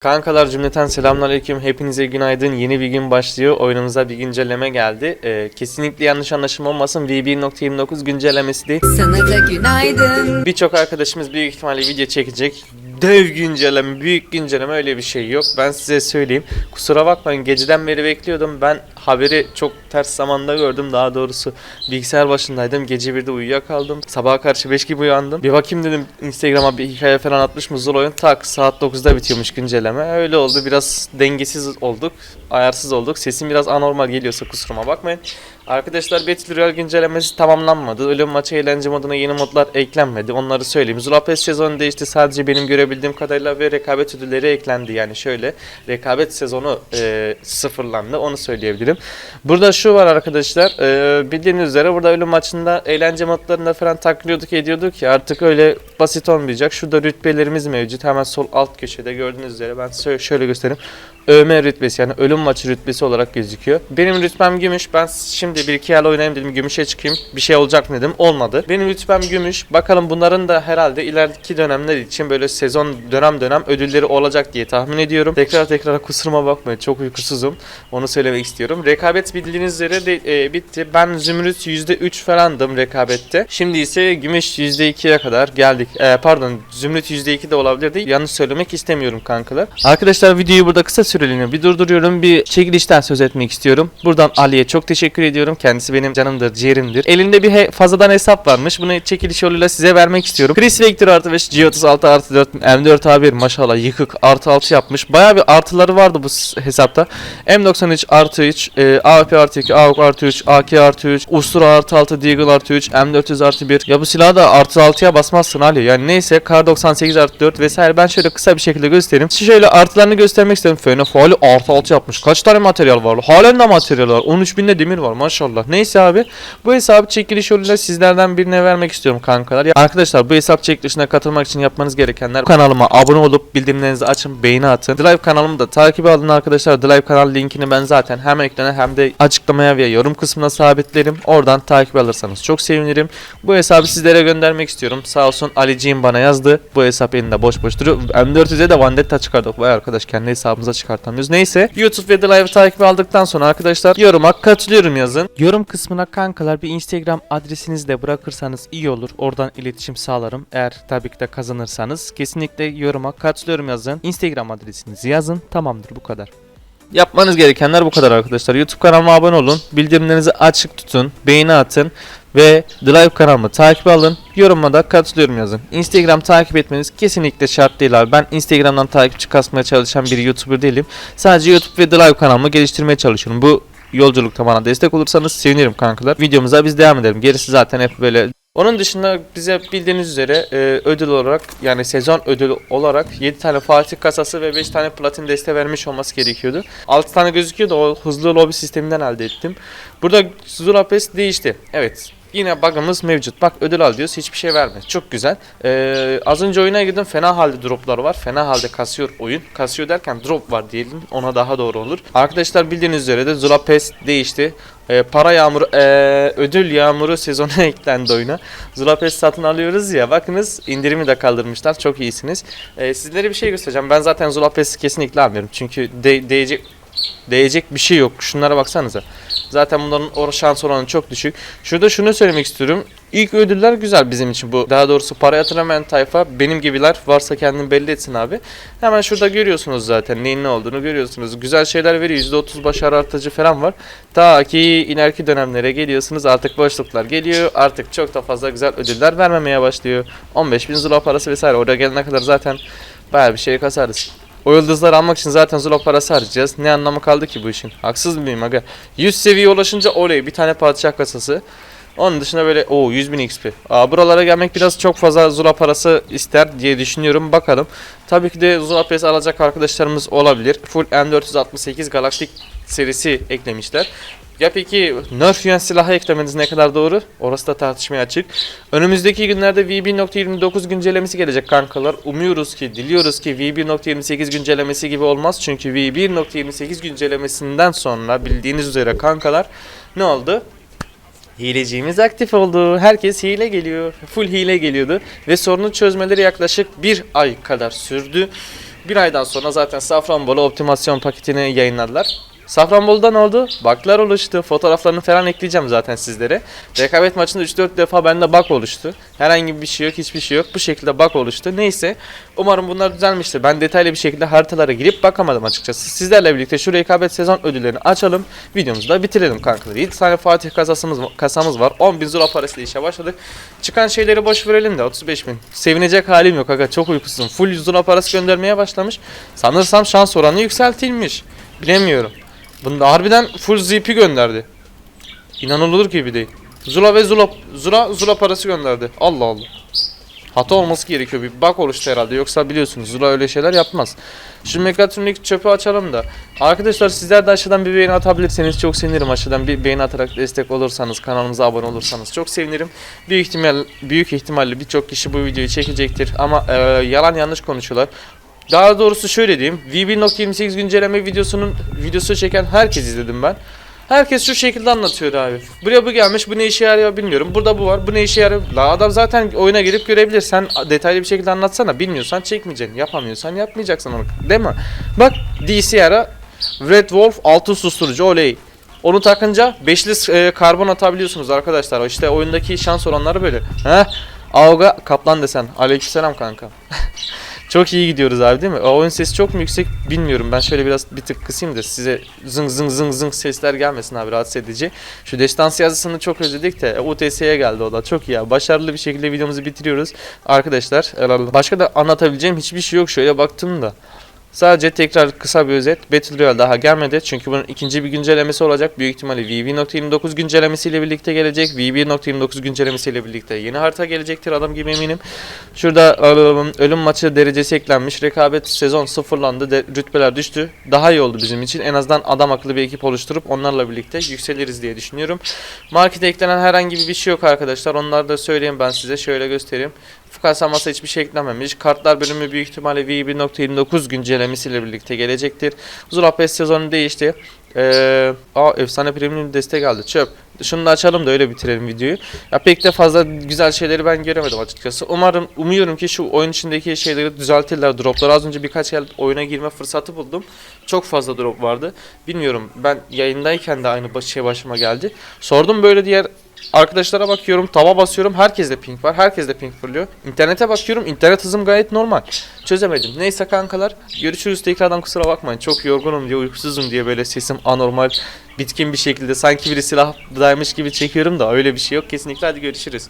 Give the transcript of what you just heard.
Kankalar cümleten selamünaleyküm. Hepinize günaydın. Yeni bir gün başlıyor. Oyunumuza bir güncelleme geldi. Ee, kesinlikle yanlış anlaşılma olmasın. V1.29 güncellemesi değil. Sana da günaydın. Birçok arkadaşımız büyük ihtimalle video çekecek. Dev güncelleme, büyük güncelleme öyle bir şey yok. Ben size söyleyeyim. Kusura bakmayın geceden beri bekliyordum. Ben haberi çok ters zamanda gördüm. Daha doğrusu bilgisayar başındaydım. Gece birde uyuyakaldım. Sabaha karşı 5 gibi uyandım. Bir bakayım dedim Instagram'a bir hikaye falan atmış mı? Zul oyun tak saat 9'da bitiyormuş güncelleme. Öyle oldu. Biraz dengesiz olduk. Ayarsız olduk. Sesim biraz anormal geliyorsa kusuruma bakmayın. Arkadaşlar Battle Royale güncellemesi tamamlanmadı. Ölüm maçı eğlence moduna yeni modlar eklenmedi. Onları söyleyeyim. Zulapes sezonu değişti. Sadece benim görebildiğim kadarıyla ve rekabet ödülleri eklendi. Yani şöyle rekabet sezonu e, sıfırlandı. Onu söyleyebilirim. Burada şu var arkadaşlar. E, bildiğiniz üzere burada ölüm maçında eğlence modlarında falan taklıyorduk ediyorduk ya artık öyle basit olmayacak. Şurada rütbelerimiz mevcut. Hemen sol alt köşede gördüğünüz üzere ben şöyle göstereyim. ÖM rütbesi yani ölüm maçı rütbesi olarak gözüküyor. Benim rütbem gümüş. Ben şimdi bir iki yer oynayayım dedim. Gümüşe çıkayım. Bir şey olacak mı dedim. Olmadı. Benim rütbem gümüş. Bakalım bunların da herhalde ileriki dönemler için böyle sezon dönem dönem ödülleri olacak diye tahmin ediyorum. Tekrar tekrar kusuruma bakmayın. Çok uykusuzum. Onu söylemek istiyorum. Rekabet bildiğiniz üzere de, e, bitti. Ben zümrüt %3 falandım rekabette. Şimdi ise gümüş %2'ye kadar geldik. E, pardon zümrüt %2 de olabilirdi. Yanlış söylemek istemiyorum kankalar. Arkadaşlar videoyu burada kısa süreliğine bir durduruyorum. Bir çekilişten söz etmek istiyorum. Buradan Ali'ye çok teşekkür ediyorum. Kendisi benim canımdır, ciğerimdir. Elinde bir he- fazladan hesap varmış. Bunu çekiliş yoluyla size vermek istiyorum. Chris Vector artı 5, G36 artı 4, M4 A1 maşallah yıkık artı 6 yapmış. Baya bir artıları vardı bu hesapta. M93 artı 3, e, AWP artı 2, AWP artı 3, AK artı 3, Ustura artı 6, Deagle artı 3, M400 artı 1. Ya bu silahı da artı 6'ya basmazsın Ali. Yani neyse Kar 98 artı 4 vesaire. Ben şöyle kısa bir şekilde göstereyim. Size şöyle artılarını göstermek istedim. Fena faali artı 6 yapmış. Kaç tane materyal var? Halen de materyal var. 13 binde demir var maşallah. Neyse abi. Bu hesabı çekiliş yoluyla sizlerden birine vermek istiyorum kankalar. Ya arkadaşlar bu hesap çekilişine katılmak için yapmanız gerekenler kanalıma abone olup bildirimlerinizi açın, beğeni atın. Live kanalımı da takip alın arkadaşlar. Live kanal linkini ben zaten hem ekrana hem de açıklamaya ve yorum kısmına sabitlerim. Oradan takip alırsanız çok sevinirim. Bu hesabı sizlere göndermek istiyorum. Sağ olsun Aliciğim bana yazdı. Bu hesap elinde boş boş duruyor. M400'e de Vandetta çıkardık. Vay arkadaş kendi hesabımıza çıkartamıyoruz. Neyse YouTube ve The Live'ı takip aldıktan sonra arkadaşlar yoruma katılıyorum yazın. Yorum kısmına kankalar bir Instagram adresinizi de bırakırsanız iyi olur. Oradan iletişim sağlarım. Eğer tabii ki de kazanırsanız kesinlikle yoruma katılıyorum yazın. Instagram adresinizi yazın. Tamamdır bu kadar. Yapmanız gerekenler bu kadar arkadaşlar. YouTube kanalıma abone olun. Bildirimlerinizi açık tutun. Beğeni atın. Ve The Live kanalımı takip alın. Yoruma da katılıyorum yazın. Instagram takip etmeniz kesinlikle şart değil abi. Ben Instagram'dan takipçi kasmaya çalışan bir YouTuber değilim. Sadece YouTube ve The Live kanalımı geliştirmeye çalışıyorum. Bu yolculukta bana destek olursanız sevinirim kankalar. Videomuza biz devam edelim. Gerisi zaten hep böyle onun dışında bize bildiğiniz üzere e, ödül olarak yani sezon ödülü olarak 7 tane Fatih kasası ve 5 tane platin deste vermiş olması gerekiyordu. 6 tane gözüküyordu o hızlı lobi sisteminden elde ettim. Burada Zulapes değişti. Evet Yine bug'ımız mevcut. Bak ödül al diyoruz hiçbir şey vermez. Çok güzel. Ee, az önce oyuna girdim fena halde droplar var. Fena halde kasıyor oyun. Kasıyor derken drop var diyelim. Ona daha doğru olur. Arkadaşlar bildiğiniz üzere de Zula Pass değişti. Ee, para yağmuru, ee, ödül yağmuru sezonu eklendi oyuna. Zula Pass satın alıyoruz ya. Bakınız indirimi de kaldırmışlar. Çok iyisiniz. Ee, sizlere bir şey göstereceğim. Ben zaten Zula Pass'i kesinlikle almıyorum. Çünkü de- değecek değecek bir şey yok. Şunlara baksanıza. Zaten bunların or şans oranı çok düşük. Şurada şunu söylemek istiyorum. İlk ödüller güzel bizim için bu. Daha doğrusu para yatıramayan tayfa benim gibiler varsa kendini belli etsin abi. Hemen şurada görüyorsunuz zaten neyin ne olduğunu görüyorsunuz. Güzel şeyler veriyor. %30 başarı artıcı falan var. Ta ki ileriki dönemlere geliyorsunuz artık boşluklar geliyor. Artık çok da fazla güzel ödüller vermemeye başlıyor. 15 bin zula parası vesaire. Oraya gelene kadar zaten bayağı bir şey kasarız. O yıldızları almak için zaten zula parası harcayacağız. Ne anlamı kaldı ki bu işin? Haksız mıyım aga? 100 seviye ulaşınca oley bir tane padişah kasası. Onun dışında böyle o 100 bin XP. Aa, buralara gelmek biraz çok fazla Zula parası ister diye düşünüyorum. Bakalım. Tabii ki de Zula PS alacak arkadaşlarımız olabilir. Full M468 Galaktik serisi eklemişler. Ya peki Nerf yiyen silahı eklemeniz ne kadar doğru? Orası da tartışmaya açık. Önümüzdeki günlerde V1.29 güncellemesi gelecek kankalar. Umuyoruz ki, diliyoruz ki V1.28 güncellemesi gibi olmaz. Çünkü V1.28 güncellemesinden sonra bildiğiniz üzere kankalar ne oldu? Hileciğimiz aktif oldu. Herkes hile geliyor. Full hile geliyordu. Ve sorunu çözmeleri yaklaşık bir ay kadar sürdü. Bir aydan sonra zaten Safranbolu optimasyon paketini yayınladılar. Safranbolu'da oldu? Bug'lar oluştu. Fotoğraflarını falan ekleyeceğim zaten sizlere. Rekabet maçında 3-4 defa bende bug oluştu. Herhangi bir şey yok, hiçbir şey yok. Bu şekilde bug oluştu. Neyse. Umarım bunlar düzelmiştir. Ben detaylı bir şekilde haritalara girip bakamadım açıkçası. Sizlerle birlikte şu rekabet sezon ödüllerini açalım. Videomuzu da bitirelim kankalar. 7 tane Fatih kasasımız, kasamız var. 10 bin zula parasıyla işe başladık. Çıkan şeyleri boş verelim de 35 bin. Sevinecek halim yok aga çok uykusuzum. Full zula parası göndermeye başlamış. Sanırsam şans oranı yükseltilmiş. Bilemiyorum. Bunda harbiden full ZP gönderdi. İnanılır gibi değil. Zula ve Zula, Zula, Zula parası gönderdi. Allah Allah. Hata olması gerekiyor. Bir bug oluştu herhalde. Yoksa biliyorsunuz Zula öyle şeyler yapmaz. Şu Megatronik çöpü açalım da. Arkadaşlar sizler de aşağıdan bir beğeni atabilirseniz çok sevinirim. Aşağıdan bir beğeni atarak destek olursanız, kanalımıza abone olursanız çok sevinirim. Büyük ihtimal büyük ihtimalle birçok kişi bu videoyu çekecektir ama e, yalan yanlış konuşuyorlar. Daha doğrusu şöyle diyeyim. V1.28 güncelleme videosunun videosu çeken herkes izledim ben. Herkes şu şekilde anlatıyor abi. Buraya bu gelmiş, bu ne işe yarıyor bilmiyorum. Burada bu var, bu ne işe yarıyor. La adam zaten oyuna girip görebilir. Sen detaylı bir şekilde anlatsana. Bilmiyorsan çekmeyeceksin. Yapamıyorsan yapmayacaksın onu. Değil mi? Bak DCR'a Red Wolf altın susturucu oley. Onu takınca beşli e, karbon atabiliyorsunuz arkadaşlar. İşte oyundaki şans oranları böyle. Heh. Avga kaplan desen. Aleykümselam kanka. Çok iyi gidiyoruz abi değil mi? O oyun sesi çok mu yüksek bilmiyorum. Ben şöyle biraz bir tık kısayım da size zıng zıng zıng zıng sesler gelmesin abi rahatsız edici. Şu destansı yazısını çok özledik de UTS'ye geldi o da. Çok iyi abi. Başarılı bir şekilde videomuzu bitiriyoruz. Arkadaşlar başka da anlatabileceğim hiçbir şey yok. Şöyle baktım da. Sadece tekrar kısa bir özet. Battle Royale daha gelmedi. Çünkü bunun ikinci bir güncellemesi olacak. Büyük ihtimalle VV.29 güncellemesiyle birlikte gelecek. VV.29 güncellemesiyle birlikte yeni harita gelecektir adam gibi eminim. Şurada ıı, ölüm maçı derecesi eklenmiş. Rekabet sezon sıfırlandı. De, rütbeler düştü. Daha iyi oldu bizim için. En azından adam akıllı bir ekip oluşturup onlarla birlikte yükseliriz diye düşünüyorum. Markete eklenen herhangi bir şey yok arkadaşlar. Onları da söyleyeyim ben size. Şöyle göstereyim. Fukasa masa hiçbir şey eklenmemiş. Kartlar bölümü büyük ihtimalle V1.29 güncellemesiyle birlikte gelecektir. Zula PES sezonu değişti. Ee, aa efsane premium destek aldı. Çöp. Şunu da açalım da öyle bitirelim videoyu. Ya pek de fazla güzel şeyleri ben göremedim açıkçası. Umarım umuyorum ki şu oyun içindeki şeyleri düzeltirler. Dropları az önce birkaç yer oyuna girme fırsatı buldum. Çok fazla drop vardı. Bilmiyorum ben yayındayken de aynı şey başıma geldi. Sordum böyle diğer Arkadaşlara bakıyorum, tava basıyorum, herkeste ping var, herkeste ping fırlıyor. İnternete bakıyorum, internet hızım gayet normal. Çözemedim. Neyse kankalar, görüşürüz tekrardan kusura bakmayın. Çok yorgunum diye, uykusuzum diye böyle sesim anormal, bitkin bir şekilde sanki biri silah daymış gibi çekiyorum da öyle bir şey yok. Kesinlikle hadi görüşürüz.